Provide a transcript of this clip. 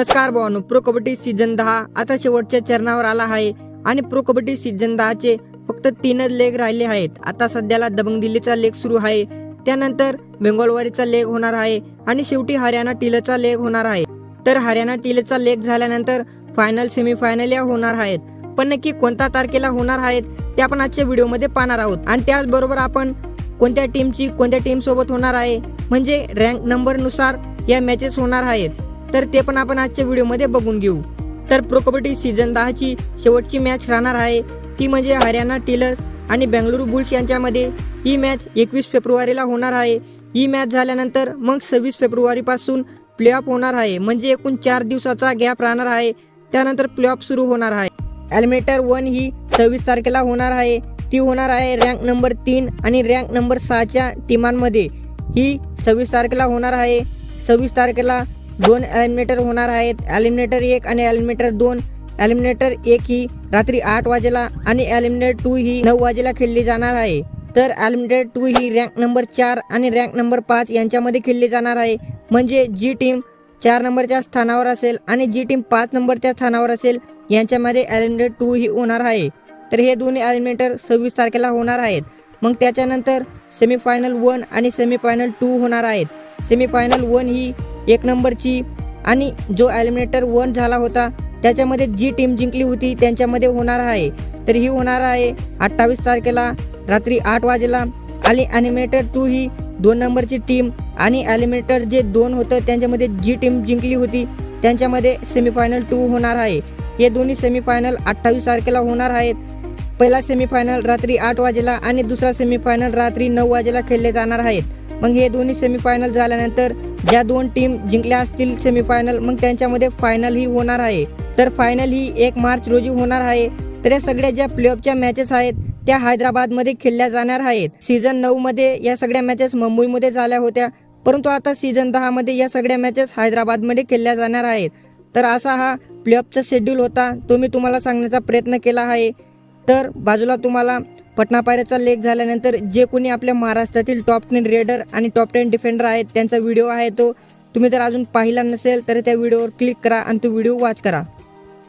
नमस्कार भावानो pro kabaddi season दहा आता शेवटच्या चरणावर आला आहे आणि प्रो कबड्डी सीझन दहाचे फक्त तीनच लेग राहिले आहेत. आता सध्याला दबंग दिल्लीचा लेग सुरू आहे. त्यानंतर बेंगोलवारीचा लेग होणार आहे आणि शेवटी हरियाणा टिलचा लेग होणार आहे. तर हरियाणा टिलचा लेग झाल्यानंतर फायनल सेमीफायनल या होणार आहेत. पण नक्की कोणत्या तारखेला होणार आहेत ते आपण आजच्या व्हिडिओमध्ये पाहणार आहोत. आणि त्याचबरोबर आपण कोणत्या टीमची कोणत्या टीमसोबत होणार आहे म्हणजे रँक नंबरनुसार या मॅचेस होणार आहेत. तर ते पण आपण आजच्या व्हिडिओमध्ये बघून घेऊ. तर प्रो कबड्डी सीझन दहाची शेवटची मॅच राहणार आहे. ती म्हणजे हरियाणा टिलर्स आणि बेंगळुरू बुल्स यांच्यामध्ये. ही मॅच एकवीस फेब्रुवारीला होणार आहे. ही मॅच झाल्यानंतर मग सव्वीस फेब्रुवारीपासून प्ले ऑफ होणार आहे. म्हणजे एकूण चार दिवसाचा गॅप राहणार आहे. त्यानंतर प्ले ऑफ सुरू होणार आहे. एलिमिनेटर वन ही सव्वीस तारखेला होणार आहे. ती होणार आहे रँक नंबर तीन आणि रँक नंबर सहाच्या टीमांमध्ये ही सव्वीस तारखेला होणार आहे. सव्वीस तारखेला दोन ॲलिमिनेटर होणार आहेत. ॲलिमिनेटर एक आणि ॲलिमिनेटर दोन. ॲलिमिनेटर एक ही रात्री आठ वाजेला आणि ॲलिमिनेटर टू ही नऊ वाजेला खेळली जाणार आहे. तर ॲलिमिनेटर टू ही रँक नंबर चार आणि रँक नंबर पाच यांच्यामध्ये खेळली जाणार आहे. म्हणजे जी टीम चार नंबरच्या स्थानावर असेल आणि जी टीम पाच नंबरच्या स्थानावर असेल यांच्यामध्ये ॲलिमिनेटर टू ही होणार आहे. तर हे दोन्ही ॲलिमिनेटर सव्वीस तारखेला होणार आहेत. मग त्याच्यानंतर सेमीफायनल वन आणि सेमीफायनल टू होणार आहेत. सेमीफायनल वन ही एक नंबरची. आणि जो ॲलिमिनेटर वन झाला होता त्याच्यामध्ये जी टीम जिंकली होती त्यांच्यामध्ये होणार आहे. तर ही होणार आहे. अठ्ठावीस तारखेला रात्री आठ वाजेला आणि ॲनिमेटर टू ही दोन नंबरची टीम आणि ॲलिमिनेटर जे दोन होतं त्यांच्यामध्ये जी टीम जिंकली होती त्यांच्यामध्ये सेमीफायनल टू होणार आहे. हे दोन्ही सेमीफायनल अठ्ठावीस तारखेला होणार आहेत. पहिला सेमीफायनल रात्री आठ वाजेला आणि दुसरा सेमीफायनल रात्री नऊ वाजेला खेळले जाणार आहेत. मग हे दोन्ही सेमीफायनल झाल्यानंतर ज्या दोन टीम जिंकल्या असतील सेमीफायनल मग त्यांच्यामध्ये फायनल ही होणार आहे. तर फायनल ही एक मार्च रोजी होणार आहे. तर या सगळ्या ज्या प्लेऑफच्या मॅचेस आहेत त्या हैदराबादमध्ये खेळल्या जाणार आहेत. सीझन नऊमध्ये या सगळ्या मॅचेस मुंबईमध्ये झाल्या होत्या. परंतु आता सीझन दहामध्ये या सगळ्या मॅचेस हैदराबादमध्ये खेळल्या जाणार आहेत. तर असा हा प्लेऑफचा शेड्यूल होता. तो मी तुम्हाला सांगण्याचा प्रयत्न केला आहे. तर बाजूला तुम्हाला पटनापायऱ्याचा लेख झाल्यानंतर जे कोणी आपल्या महाराष्ट्रातील टॉप टेन रेडर आणि टॉप टेन डिफेंडर आहेत त्यांचा व्हिडिओ आहे तो. तुम्ही जर अजून पाहिला नसेल तर त्या व्हिडिओवर क्लिक करा आणि तो व्हिडिओ वॉच करा.